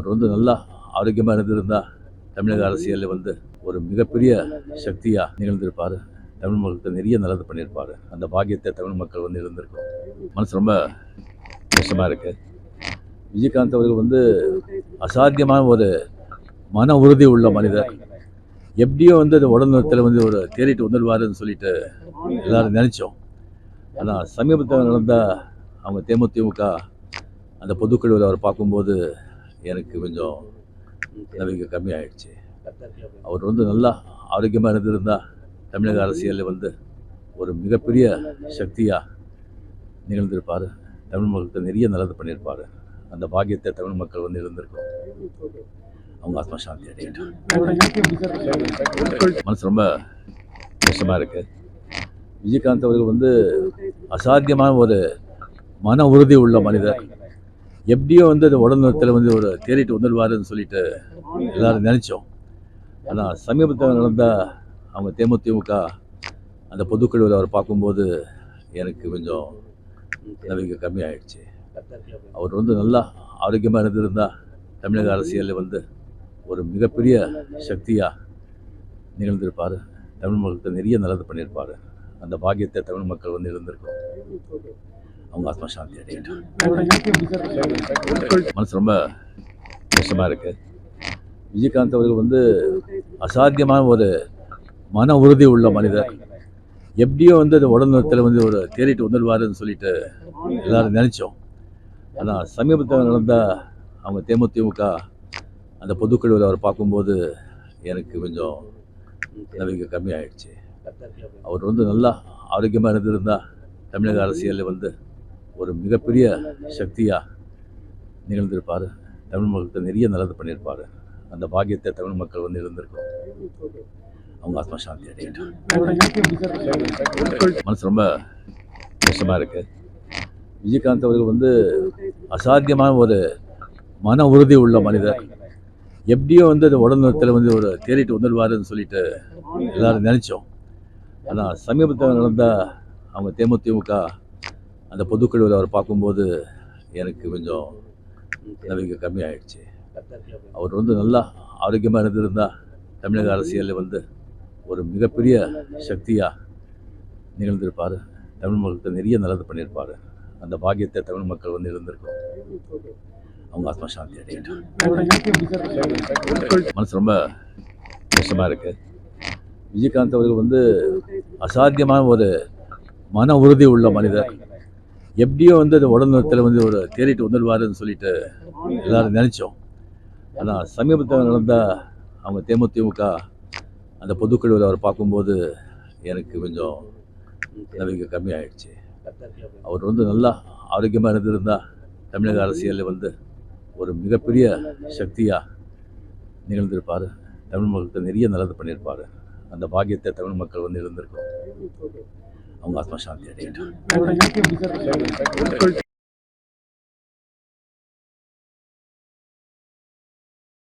அவர் வந்து நல்லா ஆரோக்கியமாக இருந்திருந்தால் தமிழக அரசியலில் வந்து ஒரு மிகப்பெரிய சக்தியாக நிகழ்ந்திருப்பார். தமிழ் மக்களுக்கு நிறைய நல்லது பண்ணியிருப்பார். அந்த பாக்கியத்தை தமிழ் மக்கள் வந்து இருந்திருக்கும் மனசு ரொம்ப கஷ்டமாக இருக்குது விஜயகாந்த் அவர்கள் வந்து அசாத்தியமான ஒரு மன உறுதி உள்ள மனிதர். எப்படியோ வந்து அந்த உடல்நலத்தில் வந்து ஒரு தேடிட்டு வந்துடுவாருன்னு சொல்லிட்டு எல்லாரும் நினச்சோம். ஆனால் சமீபத்தில் நடந்த அவங்க தேமுதிமுக அந்த பொதுக்குழுவில் அவர் பார்க்கும்போது எனக்கு கொஞ்சம் நம்பிக்கை கம்மியாயிடுச்சு. அவர் வந்து நல்லா ஆரோக்கியமாக இருந்திருந்தா தமிழக அரசியலில் வந்து ஒரு மிகப்பெரிய சக்தியாக நிகழ்ந்திருப்பார். தமிழ் மக்களுக்கு நிறைய நல்லது பண்ணியிருப்பார். அந்த பாக்கியத்தை தமிழ் மக்கள் வந்து இருந்திருக்கும் அவங்க ஆத்மா சாந்தி அடையட்டும். மனசு ரொம்ப கஷ்டமாக இருக்குது விஜயகாந்த் அவர்கள் வந்து அசாத்தியமான ஒரு மன உறுதி உள்ள மனிதர். எப்படியோ வந்து அந்த உடல்நலத்தில் வந்து ஒரு தேறிட்டு வந்துடுவாருன்னு சொல்லிட்டு எல்லாரும் நினச்சோம். ஆனால் சமீபத்தில் நடந்த அவங்க தேமுதிமுக அந்த பொதுக்குழுவில் அவர் பார்க்கும்போது எனக்கு கொஞ்சம் நம்பிக்கை கம்மியாயிடுச்சு. அவர் வந்து நல்லா ஆரோக்கியமாக இருந்திருந்தா தமிழக அரசியலில் வந்து ஒரு மிகப்பெரிய சக்தியாக நிகழ்ந்திருப்பார். தமிழ் மக்களுக்கு நிறைய நல்லது பண்ணியிருப்பார். அந்த பாக்கியத்தை தமிழ் மக்கள் வந்து இருந்திருக்கும் அவங்க ஆத்மா சாந்தி அடையட்டும் மனசு ரொம்ப கஷ்டமாக இருக்குது விஜயகாந்த் அவர்கள் வந்து அசாத்தியமான ஒரு மன உறுதி உள்ள மனிதர். எப்படியோ வந்து அந்த உடல்நலத்தில் வந்து ஒரு தேறிட்டு வந்துடுவாருன்னு சொல்லிட்டு எல்லாரும் நினச்சோம். ஆனால் சமீபத்தில் நடந்த அவங்க தேமுதிமுக அந்த பொதுக்குழுவில் அவர் பார்க்கும்போது எனக்கு கொஞ்சம் நம்பிக்கை கம்மியாயிடுச்சு. அவர் வந்து நல்லா ஆரோக்கியமாக இருந்திருந்தா தமிழக அரசியலில் வந்து ஒரு மிகப்பெரிய சக்தியாக நிகழ்ந்திருப்பார். தமிழ் மக்களுக்கு நிறைய நல்லது பண்ணியிருப்பார். அந்த பாக்கியத்தை தமிழ் மக்கள் வந்து இருந்திருக்கும் அவங்க ஆத்மா சாந்தி அடையட்டும். மனசு ரொம்ப கஷ்டமாக இருக்குது விஜயகாந்த் அவர்கள் வந்து அசாத்தியமான ஒரு மன உறுதி உள்ள மனிதர். எப்படியோ வந்து அந்த உடல்நலத்தில் வந்து ஒரு தேடிட்டு வந்துடுவாருன்னு சொல்லிட்டு எல்லாரும் நினச்சோம். ஆனால் சமீபத்தில் நடந்த அவங்க தேமுதிமுக அந்த பொதுக்குழுவில் அவர் பார்க்கும்போது எனக்கு கொஞ்சம் நம்பிக்கை கம்மியாயிடுச்சு. அவர் வந்து நல்லா ஆரோக்கியமாக இருந்திருந்தால் தமிழக அரசியலில் வந்து ஒரு மிகப்பெரிய சக்தியாக நிகழ்ந்திருப்பார். தமிழ் மக்களுக்கு நிறைய நல்லது பண்ணியிருப்பார். அந்த பாக்கியத்தை தமிழ் மக்கள் வந்து இருந்திருக்கும் அவங்க ஆத்மா சாந்தி அடையட்டும். மனசு ரொம்ப கஷ்டமாக இருக்குது விஜயகாந்த் அவர்கள் வந்து அசாத்தியமான ஒரு மன உறுதி உள்ள மனிதர். எப்படியோ வந்து அந்த உடல்நலத்தில் வந்து ஒரு தேறிட்டு வந்துடுவாருன்னு சொல்லிட்டு எல்லாரும் நினச்சோம். ஆனால் சமீபத்தில் நடந்த அவங்க தேமுதிமுக அந்த பொதுக்குழுவில் அவர் பார்க்கும்போது எனக்கு கொஞ்சம் நம்பிக்கை கம்மியாயிடுச்சு. அவர் வந்து நல்லா ஆரோக்கியமாக இருந்திருந்தா தமிழக அரசியலில் வந்து ஒரு மிகப்பெரிய சக்தியாக நிகழ்ந்திருப்பார். தமிழ் மக்களுக்கு நிறைய நல்லது பண்ணியிருப்பார். அந்த பாக்கியத்தை தமிழ் மக்கள் வந்து இருந்திருக்கோம் அவங்க ஆத்மா சாந்தி அடையட்டும்